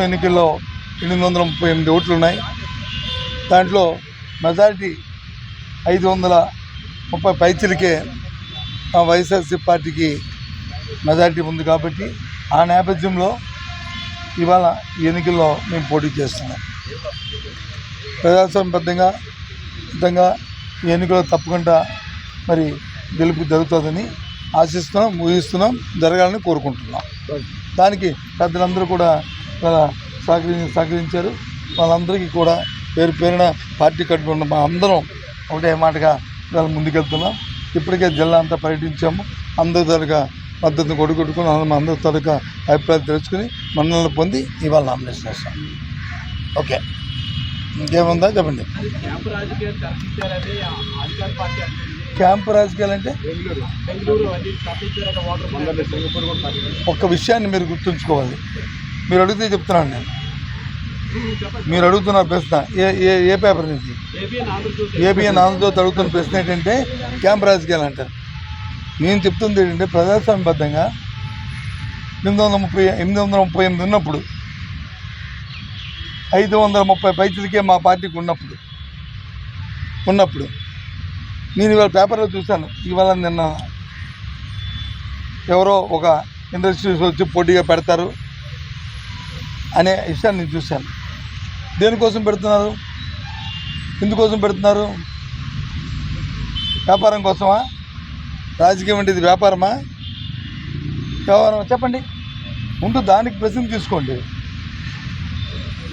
మొత్తం ఎన్నికల్లో ఎనిమిది వందల ముప్పై ఎనిమిది ఓట్లు ఉన్నాయి. దాంట్లో మెజారిటీ ఐదు వందల ముప్పై పైచిలకే మా వైఎస్ఆర్సీ పార్టీకి మెజారిటీ ఉంది కాబట్టి ఆ నేపథ్యంలో ఇవాళ ఎన్నికల్లో మేము పోటీ చేస్తున్నాం. ప్రజాస్వామ్యబద్ధంగా విధంగా ఈ ఎన్నికలు తప్పకుండా మరి గెలుపు జరుగుతుందని ఆశిస్తున్నాం ఊహిస్తున్నాం జరగాలని కోరుకుంటున్నాం. దానికి పెద్దలందరూ కూడా సహకరి సహకరించారు. వాళ్ళందరికీ కూడా పేరు పేరున పార్టీ కట్టుకున్న మా అందరం ఒకటే మాటగా ఇవాళ ముందుకెళ్తున్నాం. ఇప్పటికే జిల్లా అంతా పర్యటించాము. అందరి తరగా మద్దతును కొడుకొట్టుకుని అందరం అందరి తరగా అభిప్రాయాలు తెలుసుకుని మన్నలను పొంది ఇవాళ నామినేషన్ వేస్తాం ఓకే. ఇంకేముందా చెప్పండి. క్యాంపు రాజకీయాలు అంటే? ఒక్క విషయాన్ని మీరు గుర్తుంచుకోవాలి. మీరు అడిగితే చెప్తున్నాను నేను. మీరు అడుగుతున్న ప్రశ్న ఏ ఏ ఏ పేపర్ నుంచి? ఏబిఎన్ ఆంధ్రజ్యోతి అడుగుతున్న ప్రశ్న ఏంటంటే క్యాంప్ రాజకీయాలు అంటారు. నేను చెప్తుంది ఏంటంటే ప్రజాస్వామ్యబద్ధంగా ఎనిమిది వందల ముప్పై ఎనిమిది వందల ముప్పై ఎనిమిది ఉన్నప్పుడు ఐదు వందల ముప్పై పైసలకే మా పార్టీకి ఉన్నప్పుడు ఉన్నప్పుడు నేను ఇవాళ పేపర్లో చూశాను. ఇవాళ నిన్న ఎవరో ఒక ఇండస్ట్రీస్ వచ్చి పోటీగా పెడతారు. అనే విషయాన్ని నేను చూశాను. దేనికోసం పెడుతున్నారు? ఎందుకోసం పెడుతున్నారు? వ్యాపారం కోసమా? రాజకీయం అంటే ఇది వ్యాపారమా? వ్యవహారమా చెప్పండి. ముందు దానికి ప్రశ్న తీసుకోండి.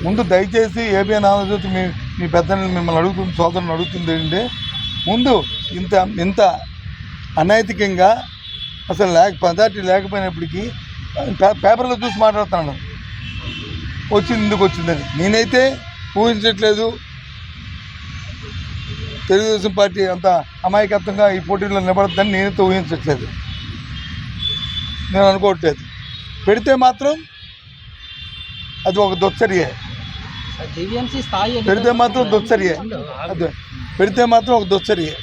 ముందు దయచేసి ఏబిఎన్ ఆంధ్రజ్యోతి మీ మీ పెద్దల్ని మిమ్మల్ని అడుగుతుంది సోదరుని అడుగుతుంది ఏంటంటే ముందు ఇంత ఇంత అనైతికంగా అసలు లేక పదార్థి లేకపోయినప్పటికీ పే- పేపర్లో చూసి మాట్లాడుతున్నాను. వచ్చింది ఎందుకు వచ్చిందని. నేనైతే ఊహించట్లేదు. తెలుగుదేశం పార్టీ అంత అమాయకత్వంగా ఈ పోటీలో నిలబడద్దని నేనైతే ఊహించట్లేదు. నేను అనుకోవట్లేదు. పెడితే మాత్రం అది ఒక దొచ్చరియే పెడితే మాత్రం దొచ్చరియే అదే పెడితే మాత్రం ఒక దొచ్చరియే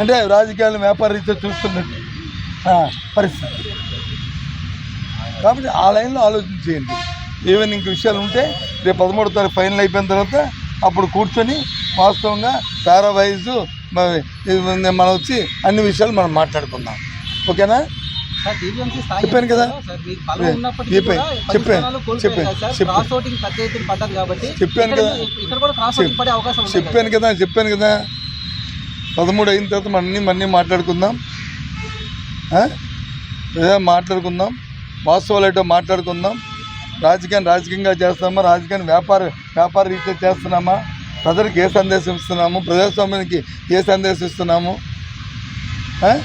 అంటే రాజకీయాలను వ్యాపార రీత్యా చూస్తున్నట్టు పరిస్థితి. కాబట్టి ఆ లైన్లో ఆలోచించేయండి ఏమైనా ఇంక విషయాలు ఉంటే రేపు పదమూడో తారీఖు ఫైనల్ అయిపోయిన తర్వాత అప్పుడు కూర్చొని వాస్తవంగా పారావైజ్ మనం వచ్చి అన్ని విషయాలు మనం మాట్లాడుకుందాం. ఓకేనా? చెప్పాను కదా. చెప్పాను, చెప్పాను, చెప్పాను, కదా చెప్పాను. కదా. చెప్పాను కదా చెప్పాను కదా. పదమూడు అయిన తర్వాత మనం మన్నీ మాట్లాడుకుందాం. మాట్లాడుకుందాం. వాస్తవాలు ఏంటో మాట్లాడుకుందాం. రాజకీయాన్ని రాజకీయంగా చేస్తున్నామా? రాజకీయాన్ని వ్యాపార వ్యాపార రీత్యా చేస్తున్నామా? ప్రజలకు ఏ సందేశం ఇస్తున్నాము? ప్రజాస్వామ్యానికి ఏ సందేశం ఇస్తున్నాము? ఆ?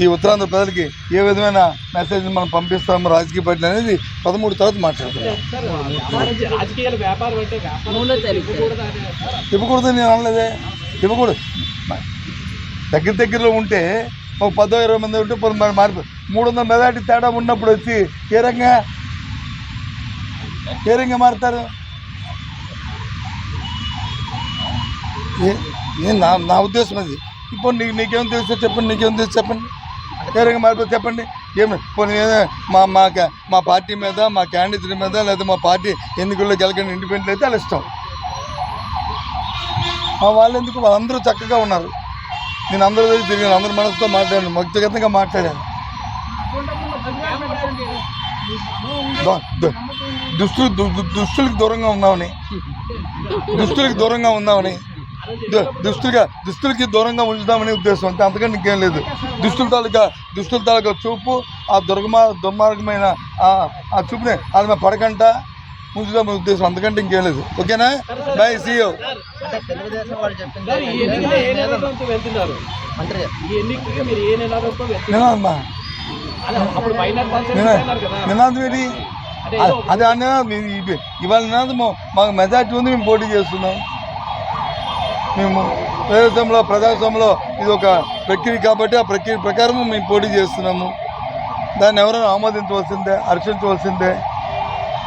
ఈ ఉత్తరాంధ్ర ప్రజలకి ఏ విధమైన మెసేజ్ మనం పంపిస్తాము? రాజకీయ పార్టీలు అనేది పదమూడు తర్వాత తారీఖు. ఇవ్వకూడదు నేను అనలేదే. ఇవ్వకూడదు. దగ్గర దగ్గరలో ఉంటే ఒక పదో ఇరవై మంది ఉంటే పది మార్పు. మూడు వందల మెజార్టీ తేడా ఉన్నప్పుడు వచ్చి ఏ రంగా? ఏ రంగా మారుతారు? ఏ- నా నా ఉద్దేశం అది. ఇప్పుడు నీకు నీకేం తెలుసో చెప్పండి నీకేం తెలుసు చెప్పండి. ఏ రంగా మారిపోతే చెప్పండి. ఏమి పోనీ మా మా మా పార్టీ మీద మా క్యాండిడేట్ మీద లేదా మా పార్టీ ఎన్నికల్లో గెలకండి ఇండిపెండెంట్ అయితే అలా ఇష్టం. మా వాళ్ళు ఎందుకు వాళ్ళందరూ చక్కగా ఉన్నారు. నేను అందరూ దగ్గర తిరిగాను అందరి మనసుతో మాట్లాడాను వ్యక్తిగతంగా మాట్లాడాను. దో- దుస్తులు దు- దుస్తులకు దూరంగా ఉందామని దుస్తులకు దూరంగా ఉందామని దు- దుస్తులుగా దుస్తులకి దూరంగా ఉంచుదామని ఉద్దేశం అంతే అంతకంటే ఇంకేం లేదు. దుస్తుల తాలూకా దుస్తుల తాలూకా చూపు ఆ దుర్గమా దుర్మార్గమైన ఆ ఆ చూపుని అది మా పడకంట ఉంచుదామని ఉద్దేశం? అంతకంటే ఇంకేం లేదు. ఓకేనా? నినాదంతో వెళ్తున్నారు నినాదమ్మా అదే నినాదం ఏంటి? అదే ఇవాళ నినాదము మాకు మెజార్టీ ఉంది మేము పోటీ చేస్తున్నాం. మేము ప్రజాస్వామ్యంలో ప్రజాస్వామ్యంలో ఇది ఒక ప్రక్రియ కాబట్టి ఆ ప్రక్రియ ప్రకారం మేము పోటీ చేస్తున్నాము. దాన్ని ఎవరైనా ఆమోదించవలసిందే హర్షించవలసిందే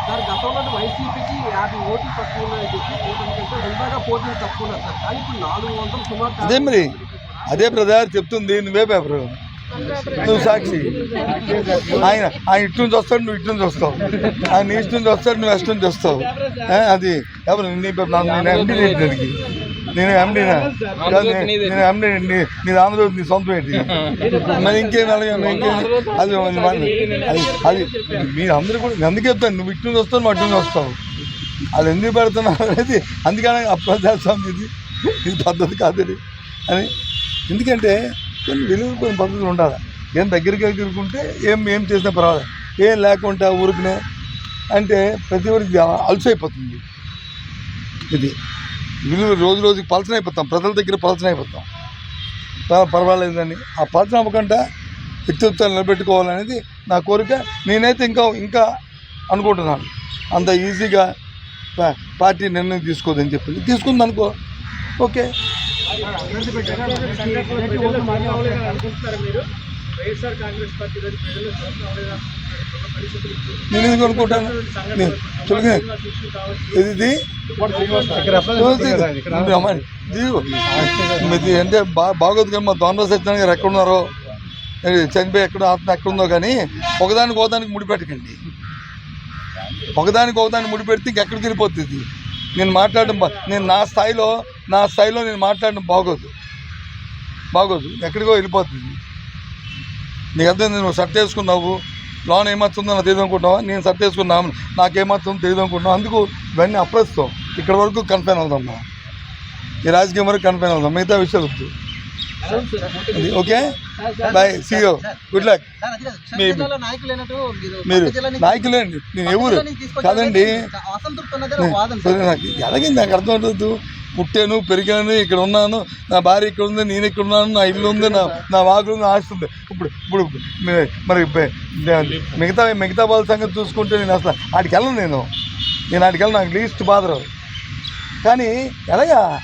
సార్ గతంలో వైసీపీకి యాభై ఓట్లు తక్కువ ఉన్నాయని చెప్పి కూటమి కంటే పోటీలు తక్కువ ఉన్నారు సార్. కానీ ఇప్పుడు నాలుగు వందలు సుమారు అదే మరి అదే బ్రదర్ చెప్తుంది నువ్వే పేపర్. నువ్వు సాక్షి. ఆయన ఆయన ఇటు నుంచి వస్తాడు నువ్వు ఇటు నుంచి వస్తావు. ఆయన ఈస్ట్ నుంచి వస్తాడు నువ్వు వెస్ట్ నుంచి వస్తావు. అది ఎవరు నీ పేపర్ నేను ఎండి దానికి. నేను ఎండినా నేను- ఎండి నీ నీది నీ సొంతం ఏంటి మరి ఇంకేం అలాగే ఇంకేం అది అది అది మీరు అందరూ కూడా ఎందుకు అందుకే చెప్తాను. నువ్వు ఇటు నుంచి వస్తావు నువ్వు అటు నుంచి వస్తావు. అది ఎందుకు పెడుతున్నావు అనేది అందుకని అప్రోచ్ ఇది ఇది పద్ధతి కాదు అని ఎందుకంటే కొన్ని వెలుగు కొన్ని పద్ధతులు ఉండాలి. ఏం దగ్గరికి ఎగురుకుంటే ఏం ఏం చేసినా పర్వాలేదు. ఏం లేకుండా ఊరికినే అంటే ప్రతి ఒక్కరికి అలసైపోతుంది. ఇది. విలువ రోజు రోజుకి పలచన అయిపోతాం ప్రజల దగ్గర పలచన అయిపోతాం. పర్వాలేదని ఆ పలచన అవ్వకుండా వ్యక్తిత్వాలు నిలబెట్టుకోవాలనేది నా కోరిక. నేనైతే ఇంకా ఇంకా అనుకుంటున్నాను. అంత ఈజీగా పార్టీ నిర్ణయం తీసుకోదని చెప్పింది తీసుకుంది అనుకో ఓకే. వైఎస్ఆర్ కాంగ్రెస్ పార్టీ నేను ఇది ఇది ఇది అంటే బాగోదు కానీ మా దొండ సత్యనారాయణ గారు ఎక్కడ ఉన్నారో ఏ, చనిపోయి ఎక్కడ ఆత్మ ఎక్కడ ఉందో కానీ ఒకదానికి ఒకదానికి ముడిపెట్టకండి ఒకదానికి ఒకదానికి ముడిపెడితే ఇంకెక్కడికి వెళ్ళిపోతుంది నేను మాట్లాడడం బా- నేను నా స్థాయిలో నా స్థాయిలో నేను మాట్లాడడం బాగోదు. బాగోదు. ఎక్కడికో వెళ్ళిపోతుంది. నీకు అర్థం నువ్వు షర్ట్ వేసుకున్నావు. లోన్ ఏమవుతుందో నాకు తెలియదు అనుకుంటున్నావా? నేను షర్ట్ వేసుకున్నాను నాకేమవుతుందో తెలియదు అనుకుంటున్నావు? అందుకు ఇవన్నీ అప్రస్తుతం. ఇక్కడ వరకు కన్ఫైన్ అవుదాం ఈ రాజకీయం వరకు కన్ఫైన్ అవుదాం. మిగతా విషయాలు వద్దు. Okay? Bye see you good luck నాయకులు మీరు నాయకులేండి. నేను ఎవరు? కాదండి. కాబట్టి అసంతృప్తి ఉన్నదే ఒక వాదన సార్. సరే నాకు? ఎలాగే నాకు అర్థం అవుతుంది పుట్టాను పెరిగాను ఇక్కడ ఉన్నాను నా భార్య ఇక్కడ ఉంది నేను ఇక్కడ ఉన్నాను నా ఇల్లు ఉంది నా నా వాకులు ఉంది ఆస్తి ఉంది. ఇప్పుడు ఇప్పుడు మరి మిగతా మిగతా వాళ్ళ సంగతి చూసుకుంటే నేను అసలు ఆడికి వెళ్ళను నేను. నేను ఆడికి వెళ్ళను నాకు లీస్ట్ బాధ కానీ ఎలాగా?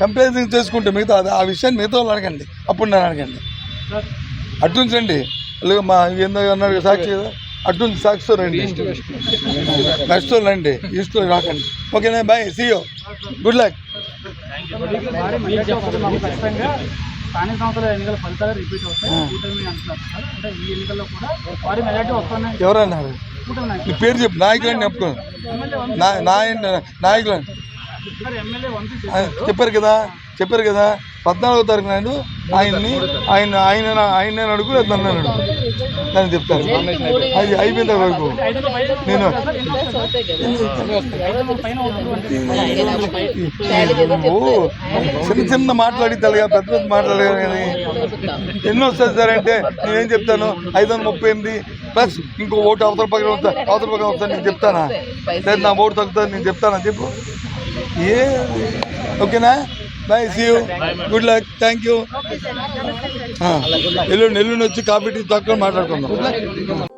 కంప్లైంట్ చేసుకుంటే మిగతా అది- ఆ విషయాన్ని మిగతా వాళ్ళు అడగండి. అప్పుడు నేను అడగండి. అటు నుంచి మా ఏందో అన్నాడు కదా సాక్షి కదా సాక్స్ రండి. నెక్స్ట్ రండి. ఈస్ట్ రాకండి. ఓకేనా బాయ్ సియో గుడ్ లక్ స్థానిక సంస్థల ఎన్నికల ఫలితాలు రిపీట్ అవుతాయి కూటమి అంటున్నారు సార్ అంటే ఈ ఎన్నికల్లో కూడా వారి మెజార్టీ వస్తున్నాయి ఎవరన్నారు పేరు చెప్పు నాయకులని చెప్పుకోను నాయకులని. సార్ చెప్పారు. కదా చెప్పారు కదా పద్నాలుగో తారీఖు నాడు ఆయన్ని ఆయన ఆయన ఆయన అడుగు లేదా నన్ను అడుగు. నేను చెప్తాను అది అయిపోయిన వరకు. నేను చిన్న చిన్న మాట్లాడి తెలుగా పెద్ద పెద్ద మాట్లాడగా కానీ ఎన్ని వస్తుంది సార్ అంటే నేనేం చెప్తాను? ఐదు వందల ముప్పై ఎనిమిది ప్లస్ ఇంకో ఓటు అవతల పక్కన అవతల పక్కన వస్తా నేను చెప్తానా? లేదు నా ఓటు తగ్గుతుంది నేను చెప్తానా? చెప్పు. ఏ ఓకేనా bye see you good luck thank you ఎల్లుండి ఎల్లుండి వచ్చి కాఫీ టీ తక్కువ మాట్లాడుకుందాం.